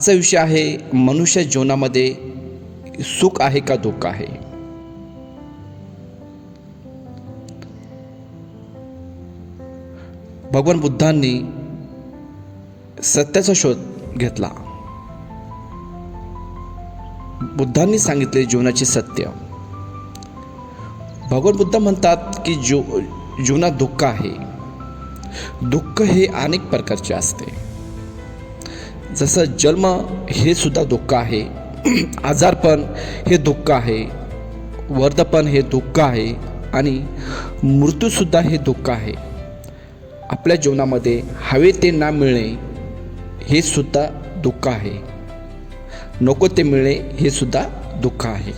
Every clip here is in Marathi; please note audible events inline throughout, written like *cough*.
आजचा विषय आहे मनुष्य जीवनामध्ये सुख आहे का दुःख आहे? भगवान बुद्धांनी सत्याचा शोध घेतला. बुद्धांनी सांगितले जीवनाचे सत्य. भगवान बुद्ध म्हणतात की जीव जीवनात दुःख आहे. दुःख हे अनेक प्रकारचे असते. जसं जन्म हे सुद्धा दुःख आहे. *clears throat* आजारपण हे दुःख आहे. वर्धपण हे दुःख आहे. आणि मृत्यूसुद्धा हे दुःख आहे. आपल्या जीवनामध्ये हवे ते ना मिळणे हे सुद्धा दुःख आहे. नको ते मिळणे हे सुद्धा दुःख आहे.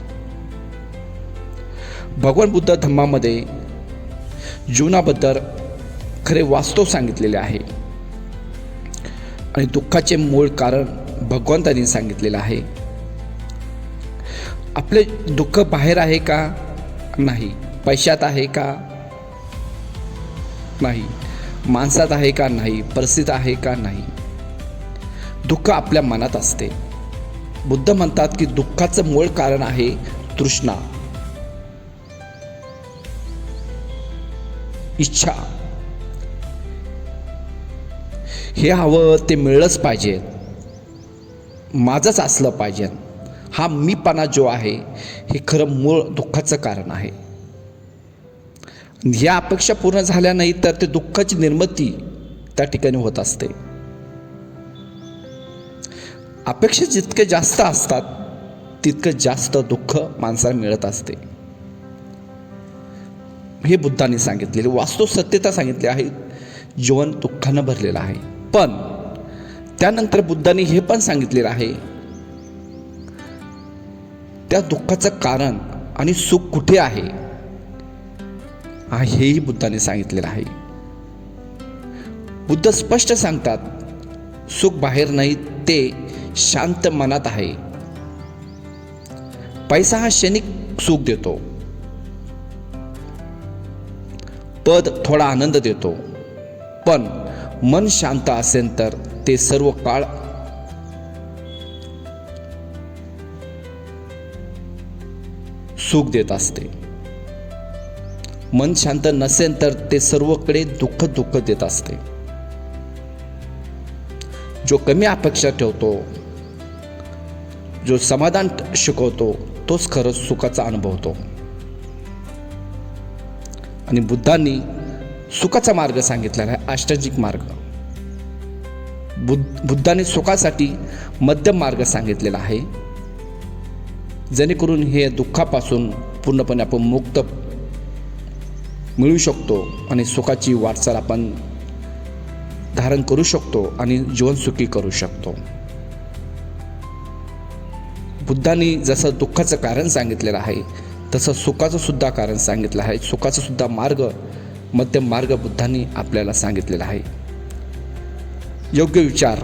भगवान बुद्ध धम्मामध्ये जीवनाबद्दल खरे वास्तव सांगितलेले आहे. आणि दुःखाचे मूळ कारण भगवंतांनी सांगितलेलं आहे. आपले दुःख बाहेर आहे का? नाही. पैशात आहे का? नाही. माणसात आहे का? नाही. परिस्थितीत आहे का? नाही. दुःख आपल्या मनात असते. बुद्ध म्हणतात की दुःखाचं मूळ कारण आहे तृष्णा. इच्छा. हे हवं ते मिळलंच पाहिजे. माझंच असलं पाहिजे. हा मीपणा जो आहे हे खरं मूळ दुःखाचं कारण आहे. या अपेक्षा पूर्ण झाल्या नाही तर ते दुःखाची निर्मिती त्या ठिकाणी होत असते. अपेक्षा जितके जास्त असतात तितकं जास्त दुःख माणसाला मिळत असते. हे बुद्धांनी सांगितलेले वास्तव सत्यता सांगितली आहे जीवन दुःखानं भरलेलं आहे. पण त्यानंतर बुद्धांनी हे पण सांगितलेलं आहे त्या दुःखाचं कारण आणि सुख कुठे आहे? हा हेही बुद्धाने सांगितलेलं आहे. बुद्ध स्पष्ट सांगतात सुख बाहेर नाही ते शांत मनात आहे. पैसा हा क्षणिक सुख देतो. पद थोडा आनंद देतो. पण मन शांत असेल तर ते सर्व काळ सुख देत असते. मन शांत नसेल तर ते सर्वकडे दुःख दुःख देत असते. जो कमी अपेक्षा ठेवतो जो समाधान शिकवतो तोच खरंच सुखाचा अनुभवतो. आणि बुद्धांनी सुखाचा मार्ग सांगितलेला आहे अष्टांगिक मार्ग. बुद्ध बुद्धाने सुखासाठी मध्यम मार्ग सांगितलेला आहे. जेणेकरून हे दुःखापासून पूर्णपणे आपण मुक्त मिळू शकतो आणि सुखाची वाटचाल आपण धारण करू शकतो आणि जीवन सुखी करू शकतो. बुद्धाने जसं दुःखाचं कारण सांगितलेलं आहे तसं सुखाचं सुद्धा कारण सांगितलं आहे. सुखाचा सुद्धा मार्ग मध्यम मार्ग बुद्धांनी आपल्याला सांगितलेला आहे. योग्य विचार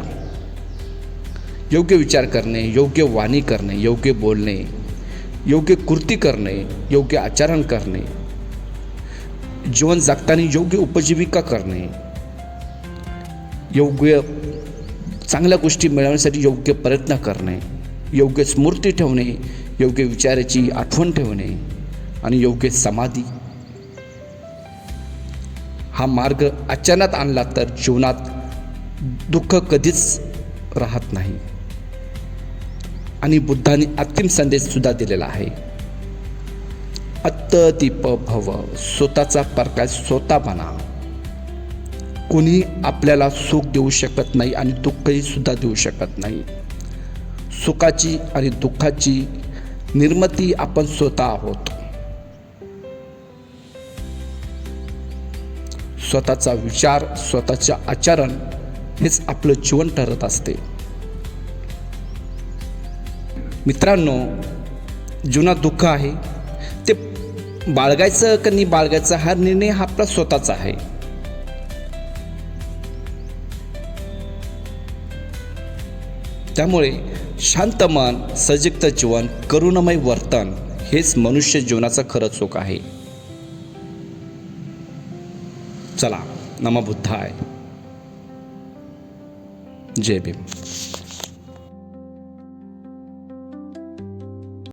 योग्य विचार करणे योग्य वाणी करणे योग्य बोलणे योग्य कृती करणे योग्य आचरण करणे जीवन जगताना योग्य उपजीविका करणे योग्य चांगल्या गोष्टी मिळवण्यासाठी योग्य प्रयत्न करणे योग्य स्मृती ठेवणे योग्य विचाराची आठवण ठेवणे आणि योग्य समाधी हा मार्ग अचानक आणला तर जीवनात दुःख कधीच राहत नाही. आणि बुद्धाने अंतिम संदेश सुद्धा दिलेला आहे. अत्तदीप भव स्वतःचा प्रकाश स्वतः बना. कोणी आपल्याला सुख देऊ शकत नाही आणि दुःखही सुद्धा देऊ शकत नाही. सुखाची आणि दुःखाची निर्मिती आपण स्वतः आहोत. स्वतःचा विचार स्वतःचे आचरण हेच आपलं जीवन ठरत असते. मित्रांनो जीवनात दुःख आहे. ते बाळगायचं का नाही बाळगायचं हा निर्णय हा आपला स्वतःचा आहे. त्यामुळे शांत मन सजगत जीवन करुणमय वर्तन हेच मनुष्य जीवनाचं खरं चोख आहे. चला नमबुद्धाय जय भीम।